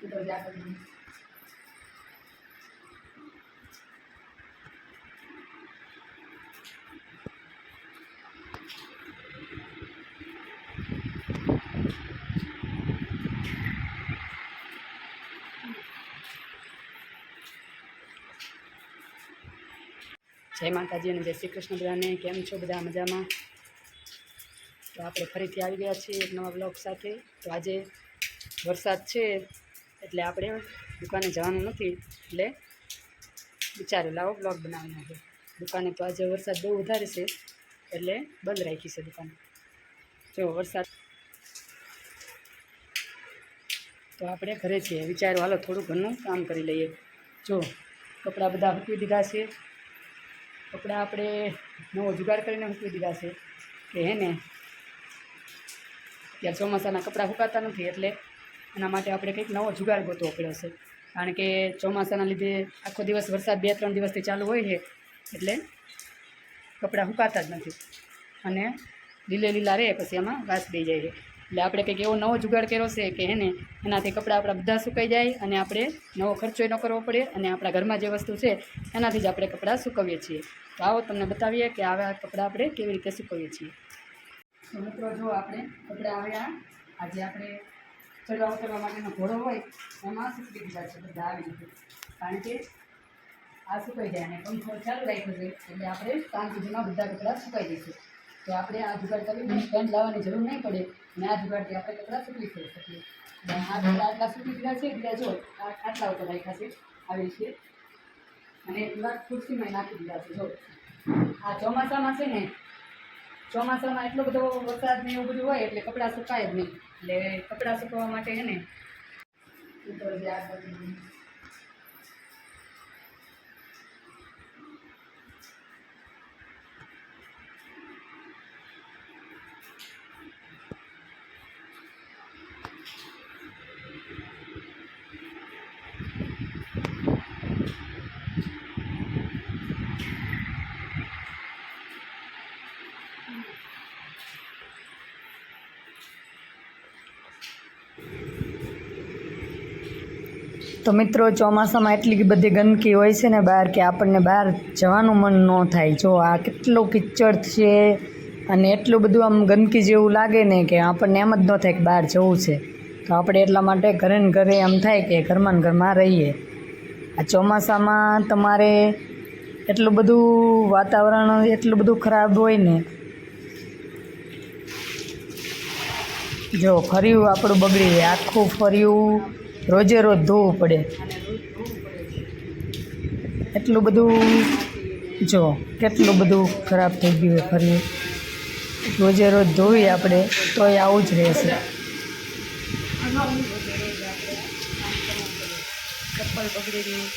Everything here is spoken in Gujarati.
જ્યાં માતાજી અને જય શ્રી કૃષ્ણ બધાને. કેમ છો બધા મજામાં? તો આપણે ફરીથી આવી ગયા છીએ એક નવા બ્લોગ સાથે. તો આજે વરસાદ છે. એટલે આપણે દુકાને જવાનું નથી. એટલે વિચાર્યું, લાવો બ્લોગ બનાવી નાખો દુકાને તો આજે વરસાદ બહુ વધારે છે. એટલે બંધ રાખી છે દુકાન. જો વરસાદ તો આપણે ઘરે છીએ. વિચાર્યું, હાલો થોડું ઘરનું કામ કરી લઈએ. જો, કપડાં બધા હૂકવી દીધા છે. કપડાં આપણે નવો જુગાડ કરીને હૂકવી દીધા છે. કે હે ને? ત્યાં ચોમાસાના કપડાં સુકાતા નથી. એટલે એના માટે આપણે કંઈક નવો જુગાડ ગોતવો પડ્યો છે. કારણ કે ચોમાસાના લીધે આખો દિવસ વરસાદ બે ત્રણ દિવસથી ચાલુ હોય છે, એટલે કપડાં સુકાતા જ નથી. અને લીલે લીલા રહે પછી એમાં વાસ દઈ જાય છે. એટલે આપણે કંઈક એવો નવો જુગાડ કર્યો છે કે હે ને, એનાથી કપડાં આપણા બધા સુકાઈ જાય અને આપણે નવો ખર્ચો ન કરવો પડે અને આપણા ઘરમાં જે વસ્તુ છે, એનાથી જ આપણે કપડાં સુકવીએ છીએ. તો આવો તમને બતાવીએ કે આવા કપડાં આપણે કેવી રીતે સુકવીએ છીએ. તો મિત્રો, જો આપણે કપડાં આવ્યા, આજે આપણે ચડવા ઉતરવા માટેનો ઘોડો હોય, એમાં સૂકવી દીધા છે બધા આવી રીતે. કારણ કે આ સુકાઈ જાય અને પંખો ચાલુ રાખ્યો છે, એટલે આપણે સાંજ સુધીમાં બધા કપડાં સુકાઈ જશે તો આપણે આ જુગાડ કરીને પેન્ટ લાવવાની જરૂર નહીં પડે અને આ જુગાડથી આપણે કપડાં સુકવી થઈ શકીએ. આ કપડાં આટલા સૂકી દીધા છે, એટલે જો આટલા ઉપર રાખ્યા છે, આવી છે અને એટલા ખુરશીમાં નાખી દીધા છે, જો. આ ચોમાસામાં છે ને, ચોમાસામાં એટલો બધો વરસાદ ને એવું બધું હોય, એટલે કપડાં સુકાય જ નહીં. એટલે કપડાં સુકવવા માટે છે ને ઉપર જે તો મિત્રો, ચોમાસામાં એટલી બધી ગંદકી હોય છે ને બહાર કે આપણને બહાર જવાનું મન ન થાય. જો આ કેટલો કિચડ છે અને એટલું બધું આમ ગંદકી જેવું લાગે ને કે આપણને એમ જ ન થાય કે બહાર જવું છે. તો આપણે એટલા માટે ઘરે ને ઘરે એમ થાય કે ઘરમાં ને ઘરમાં રહીએ. આ ચોમાસામાં તમારે એટલું બધું વાતાવરણ એટલું બધું ખરાબ હોય ને જો ફર્યું આપણું બગડી, આખું ફર્યું રોજે રોજ ધોવું પડે. એટલું બધું જો કેટલું બધું ખરાબ થઈ ગયું હોય ફરી. રોજે રોજ ધોઈએ આપણે, તોય આવું જ રહેશે. ચપ્પલ બગડી ગયું